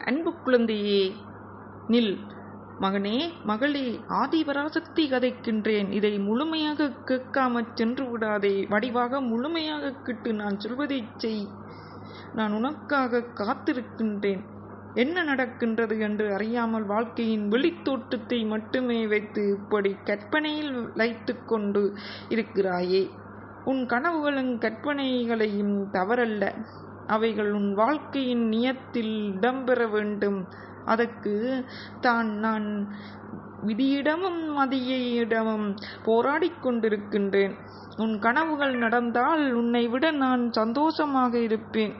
அன்பு குழந்தையே நில். மகனே மகளே ஆதிபராசக்தி கதைக்கின்றேன். இதை முழுமையாக கேட்காமற் சென்று விடாதே. வடிவாக முழுமையாக கேட்டு நான் சொல்வதைச் செய். நான் உனக்காக காத்திருக்கின்றேன். என்ன நடக்கின்றது என்று அறியாமல் வாழ்க்கையின் வெளித்தோட்டத்தை மட்டுமே வைத்து இப்படி கற்பனையில் வைத்து கொண்டு இருக்கிறாயே. உன் கனவுகளும் கற்பனைகளையும் தவறல்ல. அவைகள் உன் வாழ்க்கையின் நியத்தில் இடம்பெற வேண்டும். அதற்கு தான் நான் விதியிடமும் மதியிடமும் போராடி கொண்டிருக்கின்றேன். உன் கனவுகள் நடந்தால் உன்னை விட நான் சந்தோஷமாக இருப்பேன்.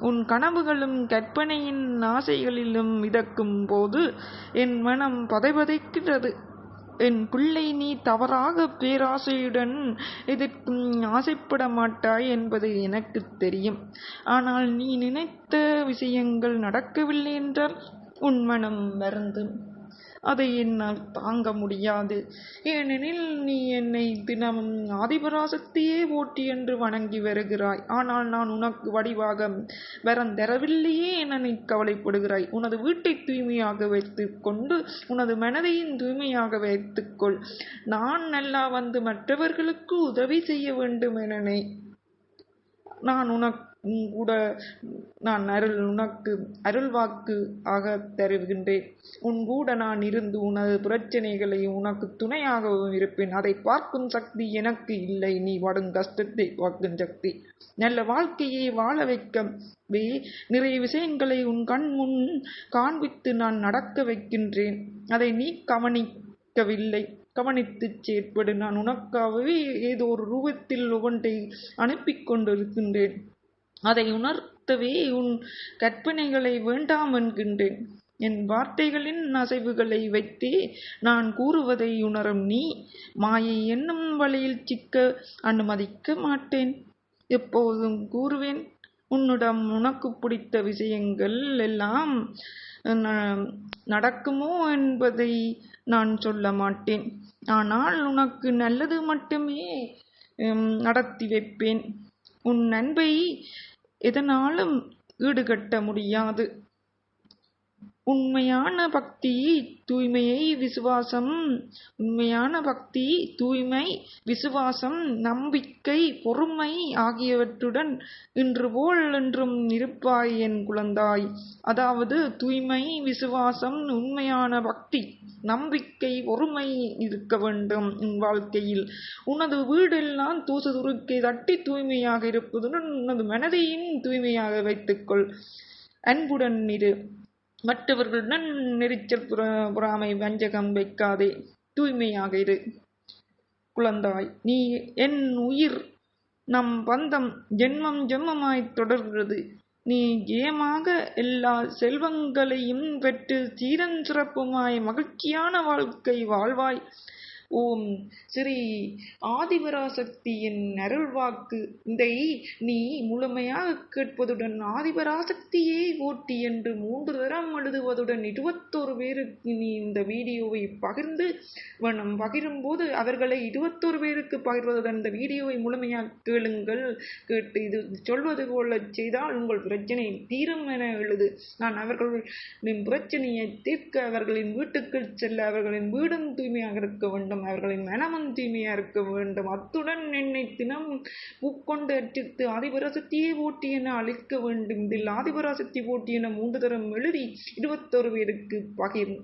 உன் கனவுகளும் கற்பனையின் ஆசைகளிலும் மிதக்கும் போது என் மனம் பதைபதைக்கிறது என் பிள்ளை நீ தவறாக பேராசையுடன் எதற்கும் ஆசைப்பட மாட்டாய் என்பது எனக்கு தெரியும். ஆனால் நீ நினைத்த விஷயங்கள் நடக்கவில்லை என்றால் உன் மனம் வருந்தும். அதை என்னால் தாங்க முடியாது. ஏனெனில் நீ என்னை தினமும் ஆதிபராசக்தியே ஓட்டி என்று வணங்கி வருகிறாய். ஆனால் நான் உனக்கு வடிவாக வரம் தரவில்லையே என நீ கவலைப்படுகிறாய். உனது வீட்டை தூய்மையாக வைத்துக் கொண்டு உனது மனதையும் தூய்மையாக வைத்துக்கொள் நான் நல்லா வந்து மற்றவர்களுக்கு உதவி செய்ய வேண்டும் என நான் உனக்கு கூட நான் அருள் உனக்கு அருள் வாக்கு ஆக தருகின்றேன். உன் கூட நான் இருந்து உனது பிரச்சனைகளை உனக்கு துணையாகவும் இருப்பேன். அதை பார்க்கும் சக்தி எனக்கு இல்லை. நீ படும் கஷ்டத்தை பார்க்கும் சக்தி. நல்ல வாழ்க்கையை வாழ வைக்கவே நிறைய விஷயங்களை உன் கண் முன் காண்பித்து நான் நடக்க வைக்கின்றேன். அதை நீ கவனிக்கவில்லை. கவனித்து செயற்படு. நான் உனக்காகவே ஏதோ ஒரு ரூபத்தில் ஒவ்வொன்றை அனுப்பி கொண்டிருக்கின்றேன். அதை உணர்த்தவே உன் கற்பனைகளை வேண்டாம் என்கின்றேன். என் வார்த்தைகளின் அசைவுகளை வைத்தே நான் கூறுவதை உணரும் நீ மாயை என்னும் வழியில் சிக்க அனுமதிக்க மாட்டேன். எப்போதும் கூறுவேன் உன்னிடம் உனக்கு பிடித்த விஷயங்கள் எல்லாம் நடக்குமோ என்பதை நான் சொல்ல மாட்டேன். ஆனால் உனக்கு நல்லது மட்டுமே நடத்தி வைப்பேன். உன் அன்பை எதனாலும் ஈடுகட்ட முடியாது. உண்மையான பக்தி தூய்மையை விசுவாசம். உண்மையான பக்தி தூய்மை விசுவாசம் நம்பிக்கை பொறுமை ஆகியவற்றுடன் இன்று போல் என்றும் இருப்பாய் என் குழந்தாய். அதாவது தூய்மை விசுவாசம் உண்மையான பக்தி நம்பிக்கை பொறுமை இருக்க வேண்டும் என் வாழ்க்கையில். உனது வீடெல்லாம் தூசு துருக்கை தட்டி தூய்மையாக இருப்பதுடன் உனது மனதையும் தூய்மையாக வைத்துக்கொள். அன்புடன் இரு. மற்றவர்களுடன் நெரிச்சல் புற பொறாமை வஞ்சகம் வைக்காதே. தூய்மையாக இரு. குழந்தாய் நீ என் உயிர் நம் பந்தம் ஜென்மம் ஜென்மமாய் தொடர்கிறது. நீ ஜெயமாக எல்லா செல்வங்களையும் பெற்று சீரன் சிறப்புமாய் மகிழ்ச்சியான வாழ்க்கை வாழ்வாய். ஓம் ஸ்ரீ ஆதிபராசக்தியின் அருள்வாக்கு. இதை நீ முழுமையாக கேட்பதுடன் ஆதிபராசக்தியை ஓட்டி என்று மூன்று தரம் எழுதுவதுடன் இருபத்தோரு பேருக்கு நீ இந்த வீடியோவை பகிர்ந்து வண்ணம் பகிரும்போது அவர்களை இருபத்தோரு பேருக்கு பகிர்வதுடன் இந்த வீடியோவை முழுமையாக கேளுங்கள். கேட்டு இது சொல்வது போல செய்தால் உங்கள் பிரச்சனை தீரும் என எழுது. நான் அவர்களின் பிரச்சனையை தீர்க்க அவர்களின் வீட்டுக்குள் செல்ல அவர்களின் வீடும் தூய்மையாக இருக்க வேண்டும். வேண்டும் அவர்களின் மனமும் தூய்மையாக இருக்க வேண்டும். அத்துடன் என்னை தினம் உட்கொண்டு அர்ச்சித்து ஆதிபராசக்தியே போட்டி என அழிக்க வேண்டும். இதில் ஆதிபராசக்தி போட்டி என மூன்று தரம் எழுதி இருபத்தொரு பேருக்கு பகிர்